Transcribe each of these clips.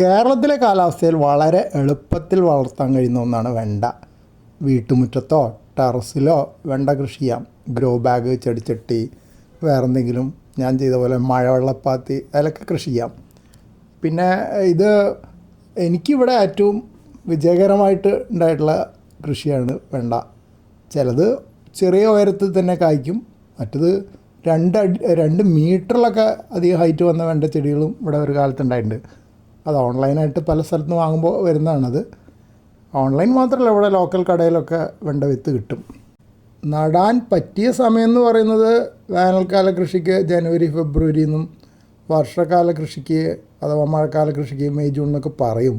കേരളത്തിലെ കാലാവസ്ഥയിൽ വളരെ എളുപ്പത്തിൽ വളർത്താൻ കഴിയുന്ന ഒന്നാണ് വെണ്ട. വീട്ടുമുറ്റത്തോ ടെറസിലോ വെണ്ട കൃഷി ചെയ്യാം. ഗ്രോ ബാഗ് ചെടിച്ചട്ടി വേറെന്തെങ്കിലും ഞാൻ ചെയ്ത പോലെ മഴവെള്ളപ്പാത്തി അതിലൊക്കെ കൃഷി ചെയ്യാം. പിന്നെ ഇത് എനിക്കിവിടെ ഏറ്റവും വിജയകരമായിട്ട് ഉണ്ടായിട്ടുള്ള കൃഷിയാണ് വെണ്ട. ചിലത് ചെറിയ ഉയരത്തിൽ തന്നെ കായ്ക്കും. മറ്റത് രണ്ട് അടി രണ്ട് മീറ്ററിലൊക്കെ അധികം ഹൈറ്റ് വന്ന വെണ്ട ചെടികളും ഇവിടെ ഒരു കാലത്ത് ഉണ്ടായിട്ടുണ്ട്. അത് ഓൺലൈനായിട്ട് പല സ്ഥലത്തുനിന്ന് വാങ്ങുമ്പോൾ വരുന്നതാണത്. ഓൺലൈൻ മാത്രമല്ല ഇവിടെ ലോക്കൽ കടയിലൊക്കെ വെണ്ട വിത്ത് കിട്ടും. നടാൻ പറ്റിയ സമയം എന്ന് പറയുന്നത് വേനൽക്കാല കൃഷിക്ക് ജനുവരി ഫെബ്രുവരി എന്നും വർഷകാല കൃഷിക്ക് അഥവാ മഴക്കാല കൃഷിക്ക് മെയ് ജൂൺ എന്നൊക്കെ പറയും.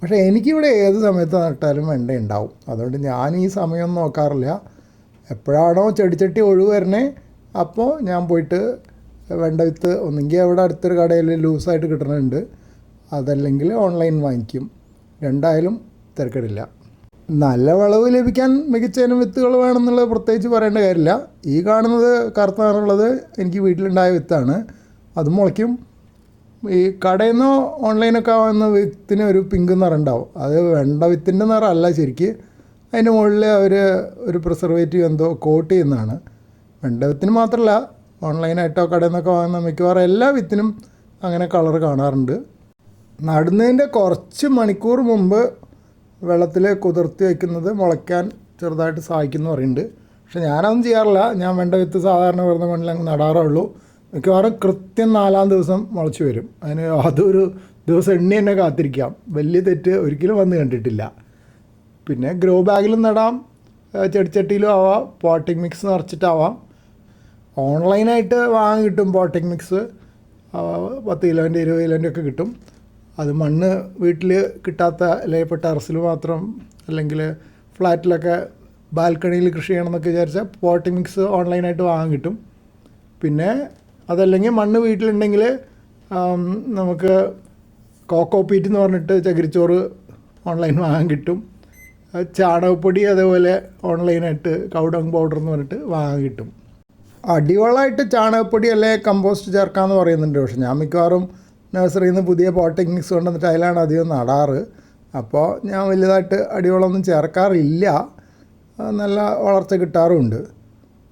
പക്ഷേ എനിക്കിവിടെ ഏത് സമയത്ത് നട്ടാലും വെണ്ട ഉണ്ടാവും. അതുകൊണ്ട് ഞാൻ ഈ സമയം നോക്കാറില്ല. എപ്പോഴാണോ ചെടിച്ചട്ടി ഒഴിവ് വരണേ അപ്പോൾ ഞാൻ പോയിട്ട് വെണ്ട വിത്ത് ഒന്നെങ്കിൽ അവിടെ അടുത്തൊരു കടയിൽ ലൂസായിട്ട് കിട്ടുന്നുണ്ട്. അതല്ലെങ്കിൽ ഓൺലൈൻ വാങ്ങിക്കും. രണ്ടായാലും തിരക്കിടില്ല. നല്ല വിളവ് ലഭിക്കാൻ മികച്ച ഇനം വിത്തുകൾ വേണമെന്നുള്ളത് പ്രത്യേകിച്ച് പറയേണ്ട കാര്യമില്ല. ഈ കാണുന്നത് കറുത്താറുള്ളത് എനിക്ക് വീട്ടിലുണ്ടായ വിത്താണ്. അത് മുളയ്ക്കും. ഈ കടയിൽ നിന്നോ ഓൺലൈനൊക്കെ വാങ്ങുന്ന വിത്തിന് ഒരു പിങ്ക് നിറം ഉണ്ടാവും അത് വെണ്ട വിത്തിന്റെ നിറമല്ല ശരിക്ക്. അതിന്റെ മുകളിൽ അവർ ഒരു പ്രിസർവേറ്റീവ് എന്തോ കോട്ട് ചെയ്യുന്നതാണ്. വെണ്ട വിത്തിന് മാത്രമല്ല ഓൺലൈനായിട്ടോ കടയിൽ നിന്നൊക്കെ വാങ്ങുന്ന മിക്കവാറും എല്ലാ വിത്തിനും അങ്ങനെ കളർ കാണാറുണ്ട്. നടുന്നതിന്റെ കുറച്ച് മണിക്കൂർ മുമ്പ് വെള്ളത്തിൽ കുതിർത്തി വയ്ക്കുന്നത് മുളയ്ക്കാൻ ചെറുതായിട്ട് സഹായിക്കുന്നു പറയുന്നുണ്ട്. പക്ഷെ ഞാനൊന്നും ചെയ്യാറില്ല. ഞാൻ വെണ്ട വിത്ത് സാധാരണ വരുന്ന മണ്ണിൽ അങ്ങ് നടാറുള്ളൂ. മിക്കവാറും കൃത്യം നാലാം ദിവസം മുളച്ച് വരും. അതിന് അതൊരു ദിവസം എണ്ണി തന്നെ കാത്തിരിക്കാം. വലിയ തെറ്റ് ഒരിക്കലും വന്ന് കണ്ടിട്ടില്ല. പിന്നെ ഗ്രോ ബാഗിലും നടാം. ചെടിച്ചട്ടിയിലും ആവാം. പോട്ടിംഗ് മിക്സ് നിറച്ചിട്ടാവാം. ഓൺലൈനായിട്ട് വാങ്ങി കിട്ടും പോട്ടിംഗ് മിക്സ്. പത്ത് കിലോന്റെ ഇരുപത് കിലോന്റെ ഒക്കെ കിട്ടും. അത് മണ്ണ് വീട്ടിൽ കിട്ടാത്ത അല്ലെങ്കിൽ ഇപ്പോൾ ടെറസിൽ മാത്രം അല്ലെങ്കിൽ ഫ്ലാറ്റിലൊക്കെ ബാൽക്കണിയിൽ കൃഷി ചെയ്യണമെന്നൊക്കെ വിചാരിച്ചാൽ പോട്ടിംഗ് മിക്സ് ഓൺലൈനായിട്ട് വാങ്ങാൻ കിട്ടും. പിന്നെ അതല്ലെങ്കിൽ മണ്ണ് വീട്ടിലുണ്ടെങ്കിൽ നമുക്ക് കോക്കോ പീറ്റ് എന്ന് പറഞ്ഞിട്ട് ചകിരിച്ചോറ് ഓൺലൈൻ വാങ്ങാൻ കിട്ടും. ചാണകപ്പൊടി അതേപോലെ ഓൺലൈനായിട്ട് കൗഡങ് പൗഡർ എന്ന് പറഞ്ഞിട്ട് വാങ്ങാൻ കിട്ടും. അടിവളമായിട്ട് ചാണകപ്പൊടി അല്ലെ കമ്പോസ്റ്റ് ചേർക്കാമെന്ന് പറയുന്നുണ്ട്. പക്ഷേ ഞാൻ മിക്കവാറും നഴ്സറിയിൽ നിന്ന് പുതിയ പോട്ടിംഗ് മിക്സ് കൊണ്ടുവന്നിട്ട് അതിലാണ് അധികം നടാറ്. അപ്പോൾ ഞാൻ വലുതായിട്ട് അടിവളമൊന്നും ചേർക്കാറില്ല. നല്ല വളർച്ച കിട്ടാറുമുണ്ട്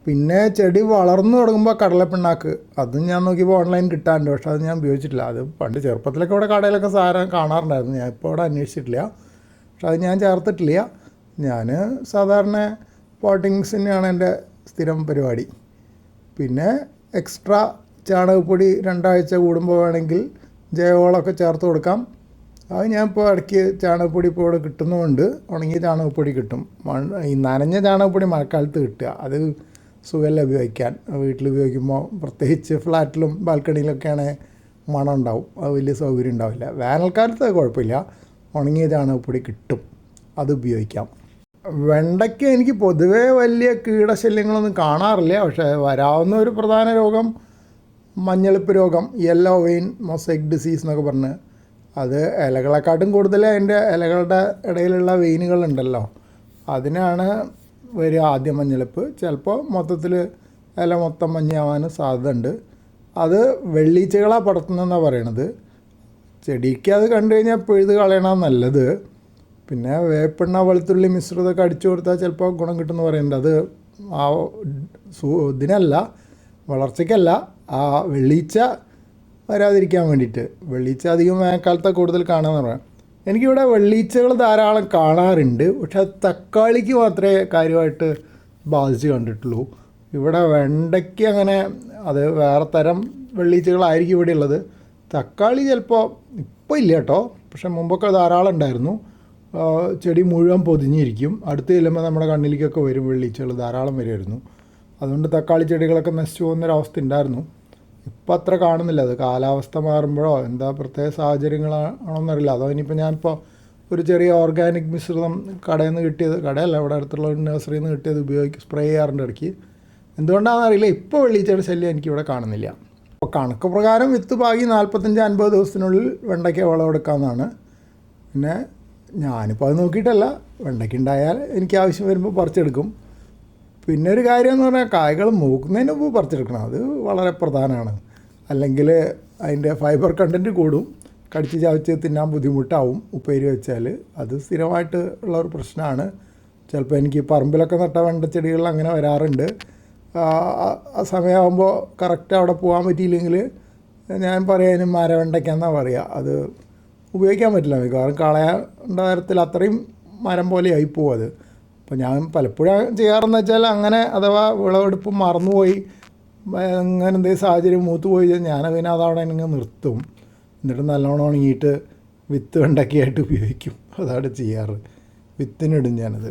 പിന്നെ ചെടി വളർന്നു തുടങ്ങുമ്പോൾ കടലപ്പിണ്ണാക്ക്. അതും ഞാൻ നോക്കിയപ്പോൾ ഓൺലൈൻ കിട്ടാറുണ്ട് പക്ഷെ അത് ഞാൻ ഉപയോഗിച്ചിട്ടില്ല. അത് പണ്ട് ചെറുപ്പത്തിലൊക്കെ ഇവിടെ കടയിലൊക്കെ സാധനം കാണാറുണ്ടായിരുന്നു. ഞാൻ ഇപ്പോൾ ഇവിടെ അന്വേഷിച്ചിട്ടില്ല. പക്ഷെ അത് ഞാൻ ചേർത്തിട്ടില്ല. ഞാൻ സാധാരണ പോട്ടിങ്സിനെയാണ് എന്റെ സ്ഥിരം പരിപാടി. പിന്നെ എക്സ്ട്രാ ചാണകപ്പൊടി രണ്ടാഴ്ച കൂടുമ്പോൾ വേണമെങ്കിൽ ജൈവവളമൊക്കെ ചേർത്ത് കൊടുക്കാം. അത് ഞാൻ ഇപ്പോൾ ഇടയ്ക്ക് ചാണകപ്പൊടി ഇപ്പോൾ ഇവിടെ കിട്ടുന്നതുകൊണ്ട് ഉണങ്ങിയ ചാണകപ്പൊടി കിട്ടും. മണ്ണ് ഈ നനഞ്ഞ ചാണകപ്പൊടി മഴക്കാലത്ത് കിട്ടുക. അത് സുഖമല്ല ഉപയോഗിക്കാൻ. വീട്ടിൽ ഉപയോഗിക്കുമ്പോൾ പ്രത്യേകിച്ച് ഫ്ലാറ്റിലും ബാൽക്കണിയിലൊക്കെയാണ് മണം ഉണ്ടാവും. അത് വലിയ സൗകര്യം ഉണ്ടാവില്ല. വേനൽക്കാലത്ത് അത് കുഴപ്പമില്ല. ഉണങ്ങിയ ചാണകപ്പൊടി കിട്ടും. അത് ഉപയോഗിക്കാം. വെണ്ടയ്ക്ക് എനിക്ക് പൊതുവേ വലിയ കീടശല്യങ്ങളൊന്നും കാണാറില്ല. പക്ഷേ വരാവുന്ന ഒരു പ്രധാന രോഗം മഞ്ഞളിപ്പ് രോഗം യെല്ലോ വെയിൻ മൊസൈക്ക് ഡിസീസ് എന്നൊക്കെ പറഞ്ഞ്. അത് ഇലകളെക്കാട്ടും കൂടുതൽ അതിന്റെ ഇലകളുടെ ഇടയിലുള്ള വെയിനുകളുണ്ടല്ലോ അതിനാണ് വരിക ആദ്യം മഞ്ഞളിപ്പ്. ചിലപ്പോൾ മൊത്തത്തിൽ ഇല മൊത്തം മഞ്ഞാവാനും സാധ്യതയുണ്ട്. അത് വെള്ളീച്ചകളാണ് പടർത്തുന്നതെന്നാണ് പറയണത്. ചെടിക്ക് അത് കണ്ടു കഴിഞ്ഞാൽ പെഴുത് കളയണം നല്ലത്. പിന്നെ വേപ്പെണ്ണ വെളുത്തുള്ളി മിശ്രിതമൊക്കെ അടിച്ചു കൊടുത്താൽ ചിലപ്പോൾ ഗുണം കിട്ടുമെന്ന് പറയുന്നുണ്ട് അത് ആ ഇതിനല്ല വളർച്ചയ്ക്കല്ല. ആ വെള്ളീച്ച വരാതിരിക്കാൻ വേണ്ടിയിട്ട്. വെള്ളീച്ച അധികം വേനൽക്കാലത്ത് കൂടുതൽ കാണാമെന്ന് പറയാം. എനിക്കിവിടെ വെള്ളീച്ചകൾ ധാരാളം കാണാറുണ്ട്. പക്ഷെ അത് തക്കാളിക്ക് മാത്രമേ കാര്യമായിട്ട് ബാധിച്ച് കണ്ടിട്ടുള്ളൂ. ഇവിടെ വെണ്ടയ്ക്ക് അങ്ങനെ അത് വേറെ തരം വെള്ളീച്ചകളായിരിക്കും ഇവിടെ ഉള്ളത്. തക്കാളി ചിലപ്പോൾ ഇപ്പോൾ ഇല്ല കേട്ടോ. പക്ഷെ മുമ്പൊക്കെ ധാരാളം ഉണ്ടായിരുന്നു. ചെടി മുഴുവൻ പൊതിഞ്ഞിരിക്കും. അടുത്ത് ചെല്ലുമ്പോൾ നമ്മുടെ കണ്ണിലേക്കൊക്കെ വരും വെള്ളീച്ചകൾ ധാരാളം വരുമായിരുന്നു. അതുകൊണ്ട് തക്കാളി ചെടികളൊക്കെ നശിച്ചു പോകുന്നൊരവസ്ഥ ഉണ്ടായിരുന്നു. ഇപ്പം അത്ര കാണുന്നില്ല. അത് കാലാവസ്ഥ മാറുമ്പോഴോ എന്താ പ്രത്യേക സാഹചര്യങ്ങളാണോന്നറിയില്ല. അതോ ഇനിയിപ്പോൾ ഞാനിപ്പോൾ ഒരു ചെറിയ ഓർഗാനിക് മിശ്രിതം കടയിൽ നിന്ന് കിട്ടിയത് കടയല്ല ഇവിടെ അടുത്തുള്ള ഒരു നഴ്സറിയിൽ നിന്ന് കിട്ടിയത് ഉപയോഗിക്കും സ്പ്രേ ചെയ്യാറുണ്ട് ഇടയ്ക്ക്. എന്തുകൊണ്ടാണെന്ന് അറിയില്ല ഇപ്പോൾ വെള്ളീച്ചയുടെ ശല്യം എനിക്കിവിടെ കാണുന്നില്ല. അപ്പോൾ കണക്ക് പ്രകാരം വിത്ത് പാകി നാൽപ്പത്തഞ്ച് അൻപത് ദിവസത്തിനുള്ളിൽ വെണ്ടയ്ക്ക വിളവെടുക്കാമെന്നാണ് പിന്നെ ഞാനിപ്പോൾ അത് നോക്കിയിട്ടല്ല. വെണ്ടയ്ക്ക ഉണ്ടായാൽ എനിക്ക് ആവശ്യം വരുമ്പോൾ പറിച്ചെടുക്കും. പിന്നെ ഒരു കാര്യം എന്ന് പറഞ്ഞാൽ കായ്കൾ മൂക്കുന്നതിന് മുമ്പ് പറിച്ചെടുക്കണം. അത് വളരെ പ്രധാനമാണ്. അല്ലെങ്കിൽ അതിന്റെ ഫൈബർ കണ്ടന്റ് കൂടും. കടിച്ച് ചവച്ച് തിന്നാൻ ബുദ്ധിമുട്ടാവും. ഉപ്പേരി വെച്ചാൽ അത് സ്ഥിരമായിട്ട് ഉള്ള ഒരു പ്രശ്നമാണ്. ചിലപ്പോൾ എനിക്ക് പറമ്പിലൊക്കെ നട്ട വെണ്ടച്ചെടികൾ അങ്ങനെ വരാറുണ്ട്. ആ സമയമാകുമ്പോൾ കറക്റ്റ് അവിടെ പോകാൻ പറ്റിയില്ലെങ്കിൽ ഞാൻ പറയാനും മരവെണ്ടയ്ക്കെന്നാണ് പറയുക. അത് ഉപയോഗിക്കാൻ പറ്റില്ല. മിക്കവാറും കളയേണ്ട തരത്തിൽ അത്രയും മരം പോലെ ആയി പോകും അത്. അപ്പോൾ ഞാൻ പലപ്പോഴും ചെയ്യാറെന്ന് വെച്ചാൽ അങ്ങനെ അഥവാ വിളവെടുപ്പ് മറന്നുപോയി അങ്ങനെ എന്തെങ്കിലും സാഹചര്യം മൂത്ത് പോയി കഴിഞ്ഞാൽ പിന്നെ അതവിടെ ഇങ്ങനെ നിർത്തും. എന്നിട്ട് നല്ലോണം ഉണങ്ങിയിട്ട് വിത്ത് ഉണ്ടാക്കിയായിട്ട് ഉപയോഗിക്കും. അതാണ് ചെയ്യാറ്. വിത്തിനിടും ഞാനത്.